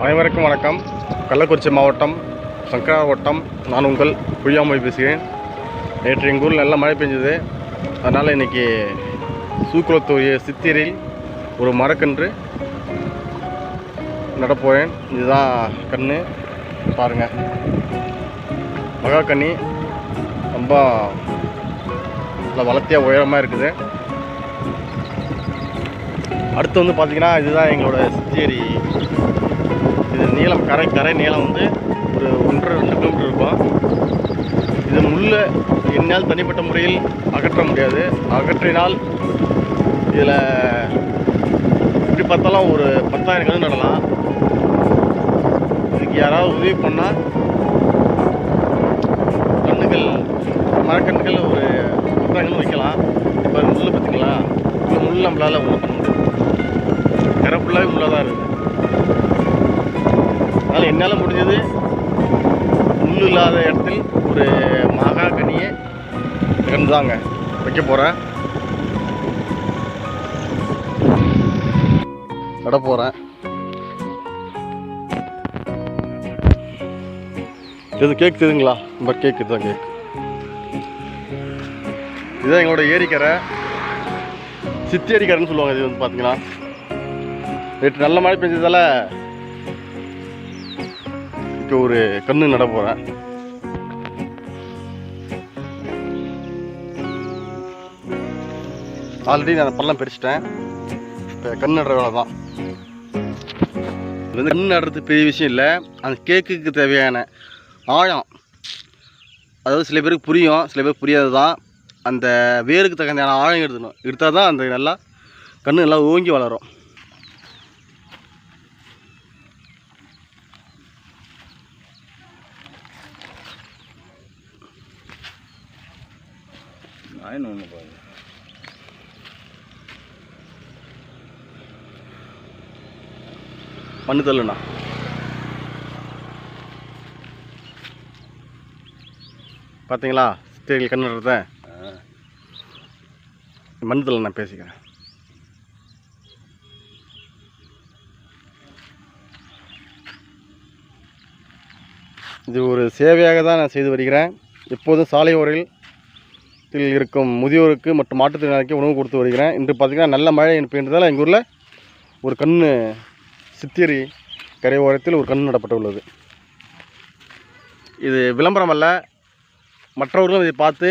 அனைவருக்கும் வணக்கம். கள்ளக்குறிச்சி மாவட்டம் சங்கரா வட்டம் நான் உங்கள் புய்யாமொழி பேசுகிறேன். நேற்று எங்கள் ஊரில் நல்லா மழை பெஞ்சது. அதனால் இன்றைக்கி சூக்குளத்துடைய சித்திரில் ஒரு மரக்கன்று நடப்போகிறேன் இதுதான் கன்று பாருங்கள் மகா கன்னி ரொம்ப நல்லா வளர்த்தியாக உயரமாக இருக்குது. அடுத்து வந்து பார்த்திங்கன்னா இதுதான் எங்களோட சித்தியரி இது நீளம் கரை கரை நீளம் வந்து ஒரு ஒன்றரை ரெண்டு கிலோமீட்டர் இருக்கும். இது முள்ளை என்னால் தனிப்பட்ட முறையில் அகற்ற முடியாது. அகற்றினால் இதில் இப்படி பார்த்தாலும் ஒரு பத்தாயிரம் கன்று நடலாம். இதுக்கு யாராவது உதவி பண்ணால் கன்றுகள் மரக்கன்றுகள் ஒரு பத்தாயிரம் வைக்கலாம். இப்போ முள் பார்த்திங்களா இந்த முள் நம்மளால் ஒன்றும் பண்ண முடியாது. கரை ஃபுல்லாகவே இருக்குது என்னால் முடிஞ்சது முள் இல்லாத இடத்தில் ஒரு மாகா கனியை தாங்க வைக்க போகிறேன் நட போகிறேன் இது கேக் தெரியுங்களா ரொம்ப கேக் இதுதான் கேக் இதுதான் எங்களோட ஏரிக்கரை. சித்தி அடிக்கரைன்னு சொல்லுவாங்க இது வந்து பார்த்தீங்கன்னா நேற்று நல்ல மழை பெஞ்சதால் இப்போ ஒரு கன்று நட போகிறேன் ஆல்ரெடி நான் பள்ளம் பிரிச்சிட்டேன். இப்போ கண் நடுற வேலை தான். வந்து கண் நடுறது பெரிய விஷயம் இல்லை. அந்த கேக்குக்கு தேவையான ஆழம். அதாவது சில பேருக்கு புரியும். சில பேருக்கு புரியாது தான். அந்த வேருக்கு தகுந்த ஆழம் எடுத்துணும் எடுத்தால் தான் அந்த நல்லா கண் நல்லா ஓங்கி வளரும். நாயின் ஒன்று பாரு மண்ணு தள்ளுண்ணா பார்த்தீங்களா சித்திரைகள் கண்ணு நடுறத மண் தள்ள நான் பேசிக்கிறேன். இது ஒரு சேவையாக தான் நான் செய்து வருகிறேன். எப்போதும் சாலை ஓரத்தில் இருக்கும் முதியோருக்கு மற்றும் மாற்றுத்திறனாளிக்கு உணவு கொடுத்து வருகிறேன். இன்று பார்த்திங்கன்னா நல்ல மழை பெய்ததால் எங்கள் ஊரில் ஒரு கண் சித்திரி கரை ஓரத்தில் ஒரு கண் நடப்பட்டுள்ளது. இது விளம்பரம் அல்ல மற்றவர்களும் இதை பார்த்து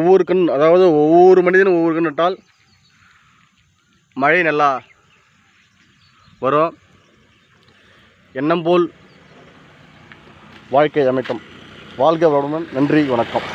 ஒவ்வொரு கண் அதாவது ஒவ்வொரு மனிதனும் ஒவ்வொரு கண் நட்டால் மழை நல்லா வரும். எண்ணம் போல் வாழ்க்கை அமைக்கும். வாழ்க வளமுடன். நன்றி வணக்கம்.